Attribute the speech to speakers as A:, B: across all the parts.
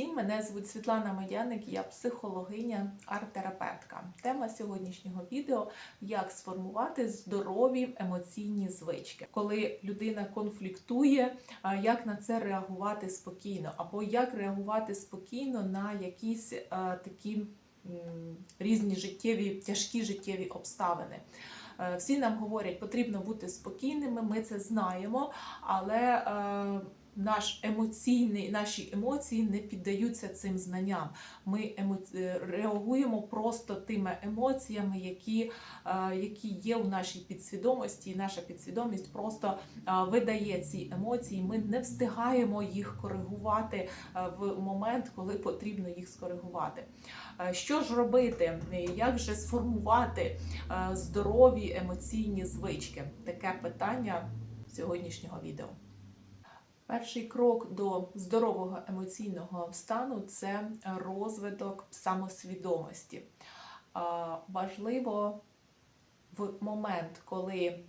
A: всім! Мене звуть Світлана Медяник, я психологиня, арт-терапевтка. Тема сьогоднішнього відео як сформувати здорові емоційні звички. Коли людина конфліктує, як на це реагувати спокійно, або як реагувати спокійно на якісь такі різні життєві, тяжкі життєві обставини. Е, Всі нам говорять, потрібно бути спокійними, ми це знаємо, але е, наш емоційний, наші емоції не піддаються цим знанням. Ми емо... е, реагуємо просто тими емоціями, які, е, які є у нашій підсвідомості, і наша підсвідомість просто е, видає ці емоції. Ми не встигаємо їх коригувати в момент, коли потрібно їх скоригувати. Що ж робити? Як же сформувати здорові емоційні звички? Таке питання сьогоднішнього відео. Перший крок до здорового емоційного стану це розвиток самосвідомості. Важливо в момент, коли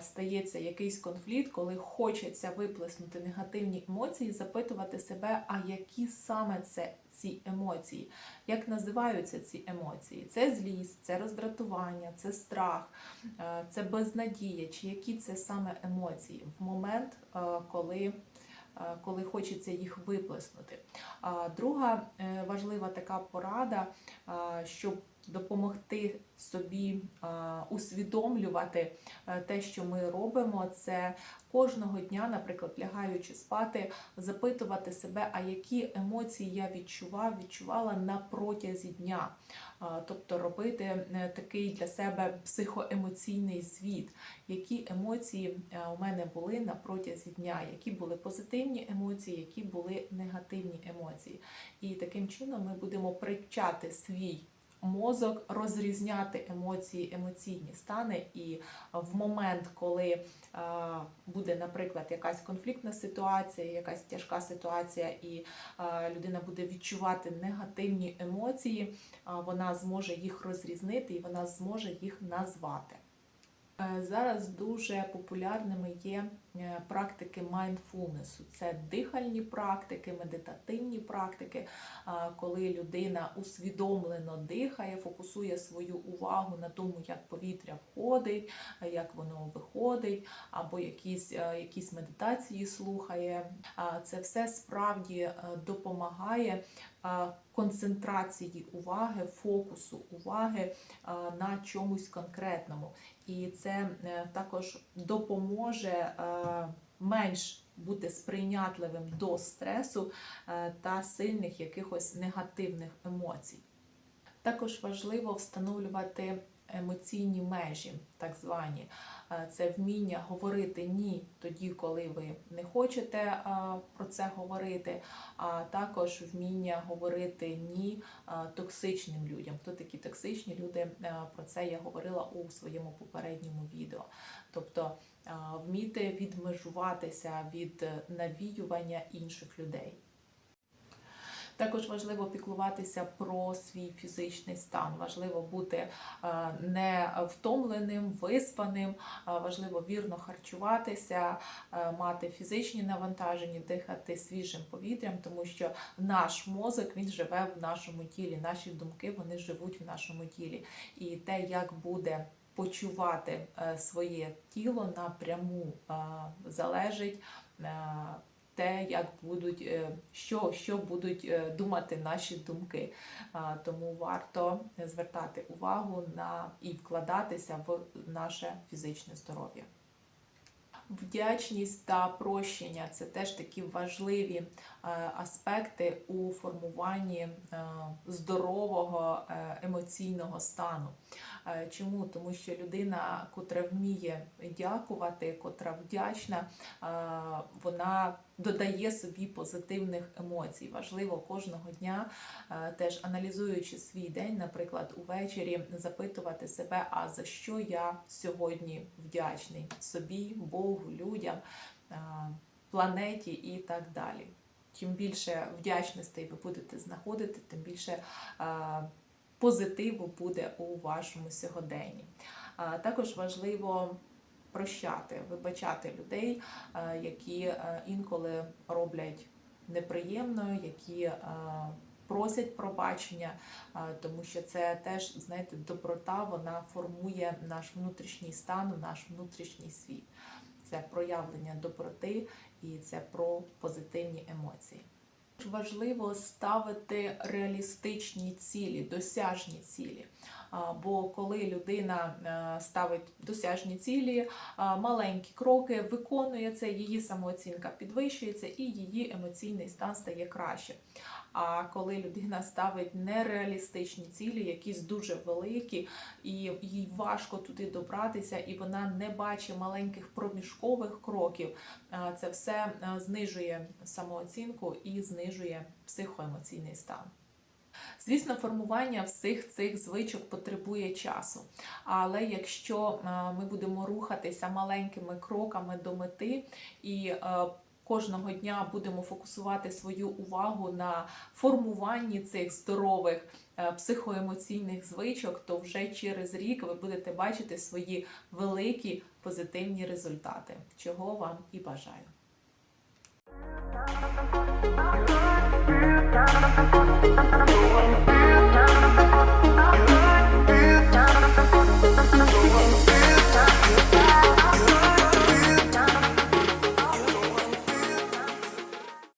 A: стається якийсь конфлікт, коли хочеться виплеснути негативні емоції, запитувати себе, а які саме це ці емоції, як називаються ці емоції? Це злість, це роздратування, це страх, е, це безнадія, чи які це саме емоції в момент, е, коли е, коли хочеться їх виплеснути. Друга важлива така порада, щоб допомогти собі усвідомлювати е, те, що ми робимо, це кожного дня, наприклад, лягаючи спати, запитувати себе, а які емоції я відчував, відчувала на протязі дня. Тобто робити е, такий для себе психоемоційний звіт, які емоції е, у мене були на протязі дня, які були позитивні емоції, які були негативні емоції. І таким чином ми будемо привчати свій мозок розрізняти емоції, емоційні стани, і в момент, коли е, буде, наприклад, якась конфліктна ситуація, якась тяжка ситуація, і е, людина буде відчувати негативні емоції, е, вона зможе їх розрізнити і вона зможе їх назвати. Зараз дуже популярними є практики майндфулнесу. Це дихальні практики, медитативні практики, коли людина усвідомлено дихає, фокусує свою увагу на тому, як повітря входить, як воно виходить, або якісь, е, якісь медитації слухає. Це все справді е, допомагає е, концентрації уваги, фокусу уваги е, на чомусь конкретному. І це е, також допоможе е, менш бути сприйнятливим до стресу е, та сильних якихось негативних емоцій. Також важливо встановлювати емоційні межі, так звані. Е, Це вміння говорити ні тоді, коли ви не хочете е, про це говорити, а також вміння говорити ні е, токсичним людям. Хто такі токсичні люди? Про це я говорила у своєму попередньому відео. Тобто вміти відмежуватися від навіювання інших людей. Також важливо піклуватися про свій фізичний стан. Важливо бути е, не втомленим, виспаним, е, важливо вірно харчуватися, е, мати фізичні навантаження, дихати свіжим повітрям, тому що наш мозок він живе в нашому тілі, наші думки вони живуть в нашому тілі. І те, як буде почувати своє тіло напряму залежить. Те, як будуть, е, що, що будуть е, думати наші думки. Тому варто звертати увагу на і вкладатися в наше фізичне здоров'я. Вдячність та прощення це теж такі важливі е, аспекти у формуванні е, здорового е, емоційного стану. Чому? Тому що людина, котра вміє дякувати, котра вдячна, вона додає собі позитивних емоцій. Важливо кожного дня, теж аналізуючи свій день, наприклад, увечері запитувати себе, а за що я сьогодні вдячний собі, Богу, людям, е, планеті і так далі. Чим більше вдячностей ви будете знаходити, тим більше е, позитиву буде у вашому сьогоденні. Також важливо прощати, вибачати людей, е, які інколи роблять неприємною, які просять пробачення, тому що це теж, знаєте, доброта, вона формує наш внутрішній стан, наш внутрішній світ. Це проявлення доброти і це про позитивні емоції. Важливо ставити реалістичні цілі, досяжні цілі. Бо коли людина е, ставить досяжні цілі, маленькі кроки, виконує це, її самооцінка підвищується і її емоційний стан стає краще. А коли людина ставить нереалістичні цілі, якісь дуже великі, і їй важко туди добратися, і вона не бачить маленьких проміжкових кроків, це все знижує самооцінку і знижує психоемоційний стан. Звісно, формування всіх цих звичок потребує часу. Але якщо е, ми будемо рухатися маленькими кроками до мети і е, кожного дня будемо фокусувати свою увагу на формуванні цих здорових е, психоемоційних звичок, то вже через рік ви будете бачити свої великі позитивні результати, чого вам і бажаю.